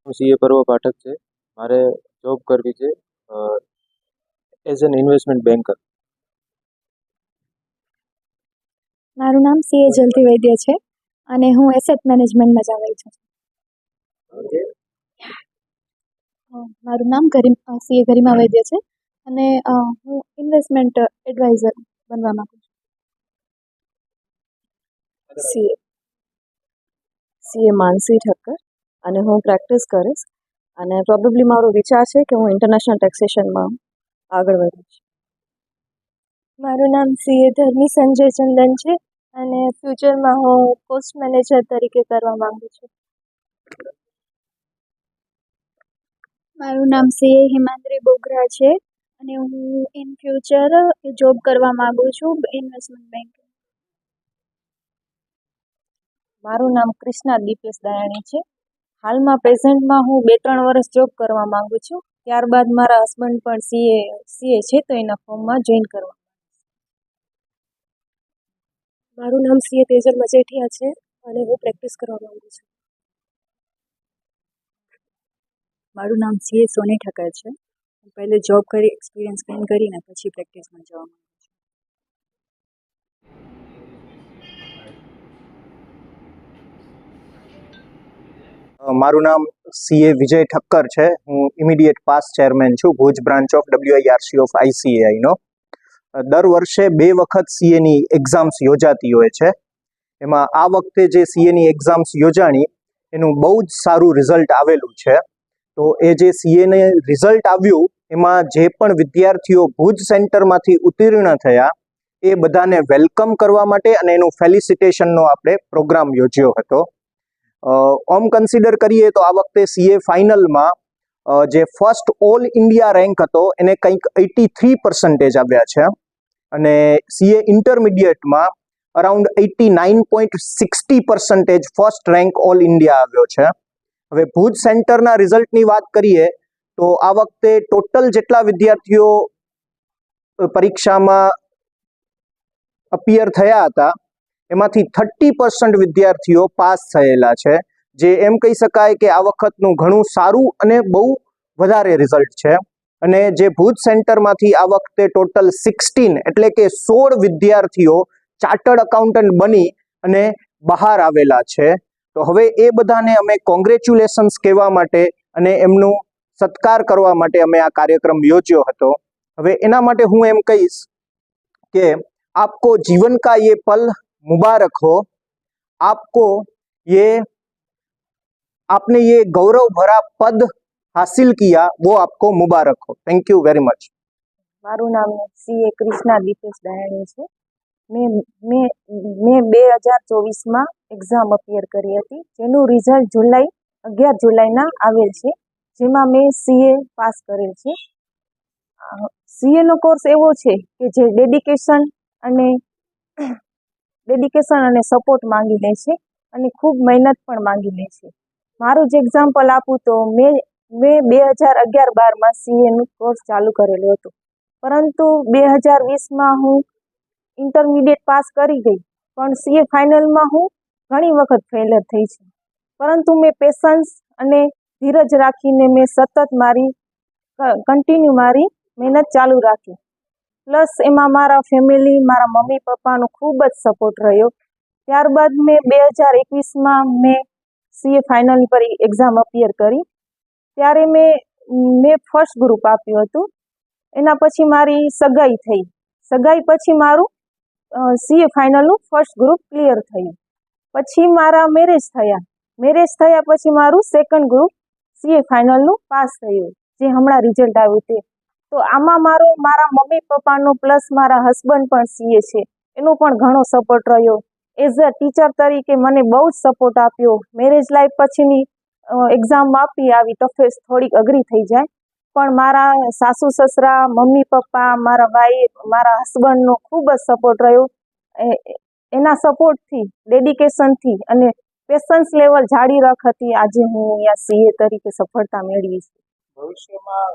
હું સીએ પર્વ પાઠક છે. મારે જોબ કરવી છે એઝ એન ઇન્વેસ્ટમેન્ટ બેન્કર મારું નામ સીએ જલતી વૈદ્ય છે અને હું એસેટ મેનેજમેન્ટમાં જવાની છું. અ, મારું નામ ગરીમ સીએ ગરિમા વૈદ્ય છે અને હું ઇન્વેસ્ટમેન્ટ એડવાઇઝર બનવા માંગુ છું. CA CA Mansi Thakkar. અને હું પ્રેક્ટિસ કરીશ. અને પ્રોબેબલી મારો વિચાર છે કે હું ઇન્ટરનેશનલ ટેક્સેશનમાં આગળ વધીશ મારું નામ સીએ ધર્મી સંજય ચંદન છે. અને ફ્યુચરમાં હું પોસ્ટ મેનેજર તરીકે કરવા માંગુ છું. મારું નામ સીએ હિમાંદ્રી બોગરા છે. અને હું ઇન ફ્યુચર જોબ કરવા માંગુ છું ઇન્વેસ્ટમેન્ટ બેંક મારું નામ ક્રિષ્ના દીપેશ દયાણી છે. હાલમાં પ્રેઝન્ટમાં હું બે ત્રણ વર્ષ જોબ કરવા માંગુ છું. ત્યારબાદ મારા હસબન્ડ પણ સીએ સીએ છે તો એના ફોર્મમાં જોઈન કરવા મારું નામ સીએ તેજલ મજેઠિયા છે અને હું પ્રેક્ટિસ કરવા માંગુ છું. મારું નામ સીએ સોની ઠક્કર છે. હું પહેલે જોબ કરી એક્સપિરિયન્સ ગેઇન કરીને પછી પ્રેક્ટિસમાં જવા માંગુ છું. મારું નામ સીએ વિજય ઠક્કર છે. હું ઇમિડિયેટ પાસ ચેરમેન છું, Bhuj branch of WIRC of આઈસીએઆઈનો દર વર્ષે બે વખત સીએની એક્ઝામ્સ યોજાતી હોય છે. એમાં આ વખતે જે સીએની એક્ઝામ્સ યોજાણી, એનું બહુ જ સારું રિઝલ્ટ આવેલું છે. તો એ જે સીએને રિઝલ્ટ આવ્યું, એમાં જે પણ વિદ્યાર્થીઓ ભુજ સેન્ટરમાંથી ઉત્તીર્ણ થયા, એ બધાને વેલકમ કરવા માટે અને એનું ફેલિસિટેશનનો આપણે પ્રોગ્રામ યોજ્યો હતો. ઓમ કન્સિડર કરીએ તો આ વખતે સીએ ફાઇનલમાં જે ફર્સ્ટ ઓલ ઇન્ડિયા રેન્ક હતો, એને કંઈક એટી થ્રી પર્સન્ટેજ આવ્યા છે. અને CA ઇન્ટરમીડિયેટમાં around eighty nine point sixty percentage first rank all India આવ્યો છે. હવે ભુજ સેન્ટરના રિઝલ્ટની વાત કરીએ, તો આ વખતે ટોટલ જેટલા વિદ્યાર્થીઓ પરીક્ષામાં અપિયર થયા હતા એમાંથી થર્ટી પર્સન્ટ વિદ્યાર્થીઓ પાસ થયેલા છે, જે એમ કહી શકાય કે આ વખતનું ઘણું સારું અને બહુ વધારે રિઝલ્ટ છે. અને જે ભુજ સેન્ટરમાંથી આ વખતે ટોટલ સિક્સટીન એટલે કે સોળ વિદ્યાર્થીઓ ચાર્ટર્ડ અકાઉન્ટન્ટ બની અને બહાર આવેલા છે. તો હવે એ બધાને અમે કોંગ્રેચ્યુલેશન્સ કહેવા માટે અને એમનું સત્કાર કરવા માટે અમે આ કાર્યક્રમ યોજ્યો હતો. હવે એના માટે હું એમ કહીશ કે આપકો જીવન કા યે પલ मुबारक हो आपको ये आपने ये गौरव भरा पद हासिल किया वो आपको मुबारक हो थैंक यू वेरी मच મારું નામ સીએ કૃષ્ણા દીપેશ દયાણી છે મેં મેં મેં બે હજાર ચોવીસમાં એક્ઝામ અપિયર કરી હતી જેનું રિઝલ્ટ જુલાઈ અગિયાર જુલાઈના આવેલ છે જેમાં મેં સીએ પાસ કરેલ છે સીએનો કોર્સ એવો છે કે જે ડેડિકેશન અને ડેડિકેશન અને સપોર્ટ માંગી લે છે અને ખૂબ મહેનત પણ માંગી લે છે. મારું જ એક્ઝામ્પલ આપું તો મેં મેં બે હજાર અગિયાર બારમાં સીએનું કોર્સ ચાલુ કરેલું હતું. પરંતુ બે હજાર વીસમાં હું ઇન્ટરમીડિયેટ પાસ કરી ગઈ, પણ સીએ ફાઇનલમાં હું ઘણી વખત ફેલર થઈ છે. પરંતુ મેં પેશન્સ અને ધીરજ રાખીને મેં સતત મારી કન્ટિન્યુ મારી મહેનત ચાલુ રાખી. પ્લસ એમાં મારા ફેમિલી મારા મમ્મી, પપ્પાનો ખૂબ જ સપોર્ટ રહ્યો. ત્યારબાદ મેં બે હજાર એકવીસમાં મેં સીએ ફાઇનલ પર એક્ઝામ અપિયર કરી. ત્યારે મેં મેં ફર્સ્ટ ગ્રુપ આપ્યું હતું. એના પછી મારી સગાઈ થઈ. સગાઈ પછી મારું સીએ ફાઇનલનું ફર્સ્ટ ગ્રુપ ક્લિયર થયું. પછી મારા મેરેજ થયા. મેરેજ થયા પછી મારું સેકન્ડ ગ્રુપ સીએ ફાઇનલનું પાસ થયું. જે હમણાં રિઝલ્ટ આવ્યું તે. તો આમાં મારો, મારા મમ્મી પપ્પાનો પ્લસ મારા હસબન્ડ પણ સીએ છે. એનો પણ ઘણો સપોર્ટ રહ્યો. એઝ અ ટીચર તરીકે મને બહુ જ સપોર્ટ આપ્યો. મેરેજ લાઈફ પછીની એક્ઝામ આપી આવી ટફેસ્ટ થોડીક અઘરી થઈ જાય. પણ મારા સાસુ, સસરા, મમ્મી, પપ્પા, મારા વાઈફ મારા હસબન્ડનો ખૂબ જ સપોર્ટ રહ્યો. એના સપોર્ટથી ડેડિકેશનથી અને પેશન્સ લેવલ જાળી રાખવાથી આજે હું અહીંયા સીએ તરીકે સફળતા મેળવી છું ભવિષ્યમાં